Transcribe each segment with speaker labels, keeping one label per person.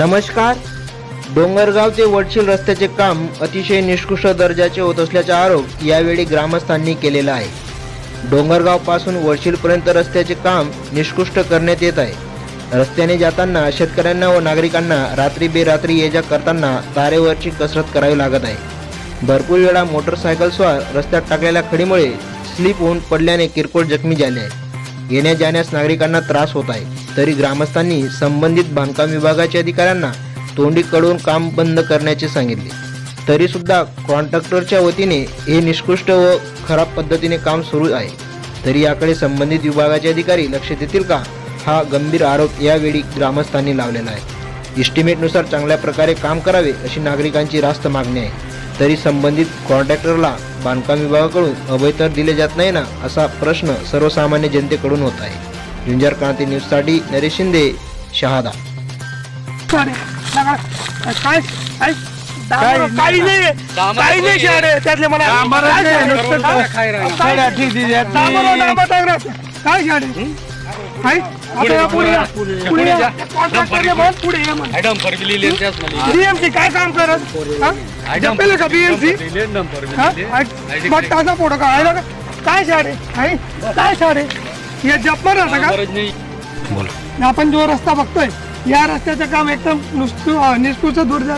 Speaker 1: नमस्कार. डोंगरगाव ते वडशील रस्त्याचे काम अतिशय निष्कृष्ट दर्जाचे होत असल्याचा आरोप यावेळी ग्रामस्थांनी केलेला आहे. डोंगरगावपासून वडशीलपर्यंत रस्त्याचे काम निष्कृष्ट करण्यात येत आहे. रस्त्याने जाताना शेतकऱ्यांना व नागरिकांना रात्री बेरात्री ये जा करताना तारेवरची कसरत करावी लागत आहे. भरपूर वेळा मोटरसायकलस्वार रस्त्यात टाकलेल्या खडीमुळे स्लिप होऊन पडल्याने किरकोळ जखमी झाले आहे येण्या जाण्यास नागरिकांना त्रास होत आहे. तरी ग्रामस्थांनी संबंधित बांधकाम विभागाच्या अधिकाऱ्यांना तोंडी कडून काम बंद करण्याचे सांगितले. तरी सुद्धा कॉन्ट्रॅक्टरच्या वतीने हे निष्कृष्ट व खराब पद्धतीने काम सुरू आहे. तरी याकडे संबंधित विभागाचे अधिकारी लक्ष देतील का? हा गंभीर आरोप यावेळी ग्रामस्थांनी लावलेला आहे. इस्टिमेटनुसार चांगल्या प्रकारे काम करावे अशी नागरिकांची रास्त मागणी आहे. तरी संबंधित कॉन्ट्रॅक्टरला बांधकाम विभागाकडून अभयतर दिले जात नाही ना असा प्रश्न सर्वसामान्य जनतेकडून होत आहे. झुंजार क्रांती न्यूजसाठी नरेश शिंदे शहादा.
Speaker 2: काही नाही. काही नाही शहर त्यातले मला काय शहर आहे? काम करत? हा? जपेल का बीएमसी मग ताजा फोटो काढायला? काय आहे काय आहे हे जपणार राहतं का? आपण जो रस्ता बघतोय या रस्त्याचं काम एकदम नुसतं निष्कृष्ट दर्जा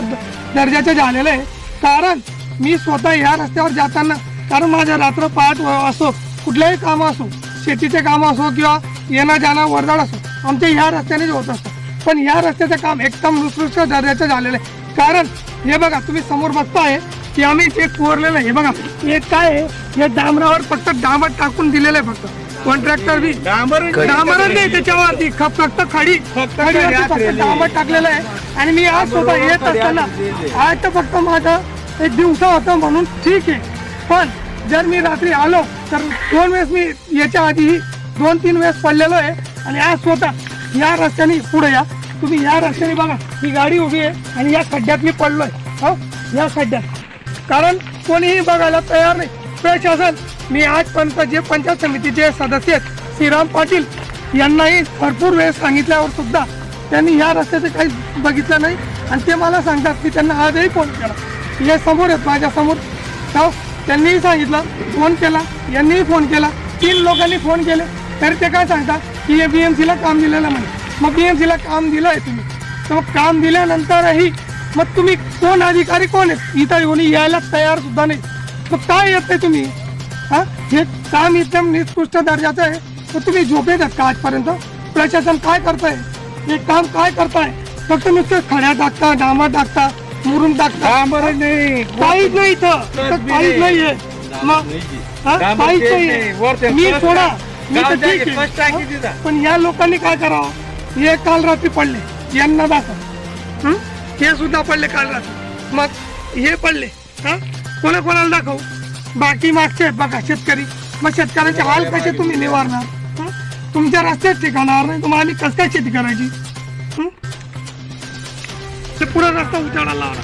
Speaker 2: दर्जाचं झालेलं आहे. कारण मी स्वतः या रस्त्यावर जाताना कारण माझ्या रात्र पहाट व- असो कुठल्याही कामं असो शेतीचे कामं असो किंवा येणं जाणं वर्दळ असो आमच्या ह्या रस्त्याने होत असतं. पण या रस्त्याचं काम एकदम उत्कृष्ट दर्जाचं झालेलं आहे. कारण हे बघा तुम्ही समोर बघताय की आम्ही जे कोरलेलं आहे हे बघा हे काय आहे? हे डांबरावर फक्त डांबर टाकून दिलेलं आहे फक्त. कॉन्ट्रॅक्टर बी. डांबरच नाही. त्याच्यावरती. फक्त खडी. खडीवरती फक्त डांबर टाकलेलं आहे. आणि मी आज स्वतः येत असताना आज तर फक्त माझा एक दिवसा होता म्हणून ठीक आहे. पण जर मी रात्री आलो तर दोन वेळेस मी याच्या आधीही दोन तीन वेळेस पडलेलो आहे. आणि आज स्वतः या रस्त्याने पुढे या. तुम्ही या रस्त्याने बघा ही गाडी उभी आहे आणि या खड्ड्यात मी पडलोय. हो या खड्ड्यात. कारण कोणीही बघायला तयार नाही. प्रशासन मी आजपर्यंत जे पंचायत समितीचे सदस्य आहेत श्रीराम पाटील यांनाही भरपूर वेळ सांगितल्यावर सुद्धा त्यांनी या रस्त्याचं काही बघितलं नाही. आणि ते मला सांगतात की त्यांना आजही फोन केला. हे समोर आहेत माझ्यासमोर तर हो, त्यांनीही सांगितलं फोन केला यांनीही फोन केला. तीन लोकांनी फोन केले. तरी ते काय सांगतात? की हे सीला काम दिलेलं म्हणे. मग बी एम सीला काम दिलं आहे तुम्ही. तर मग काम दिल्यानंतरही मग तुम्ही कोण अधिकारी कोण आहेत? इथं येऊन यायला तयार सुद्धा नाही. मग काय येत तुम्ही? हा? हे काम एकदम निकृष्ट दर्जाचं आहे. तर तुम्ही झोपेत आहेत का आजपर्यंत? प्रशासन काय करताय? हे काम काय करताय? फक्त नुसतं खड्या टाकता डांबर टाकता मुरुम टाकता नाही. काहीच नाही इथं. इथं काहीच नाहीये. मग हा? काहीच नाहीये. मी सोडा. मी तर ठीक आहे. पण या लोकांनी काय करावं? हे काल रात्री पडले. यांना दाखव. हं? हे सुद्धा पडले काल रात्री. मग हे पडले. हा? कोणा कोणाला दाखव? बाकी मागचे आहेत बघा शेतकरी. मग शेतकऱ्याचे हाल कसे तुम्ही निवारणार? तुमच्या रस्त्यात ठिकाणार नाही. तुम्हाला आम्ही कसं काय शेती करायची? ते पुरा रस्ता उजाडा लावला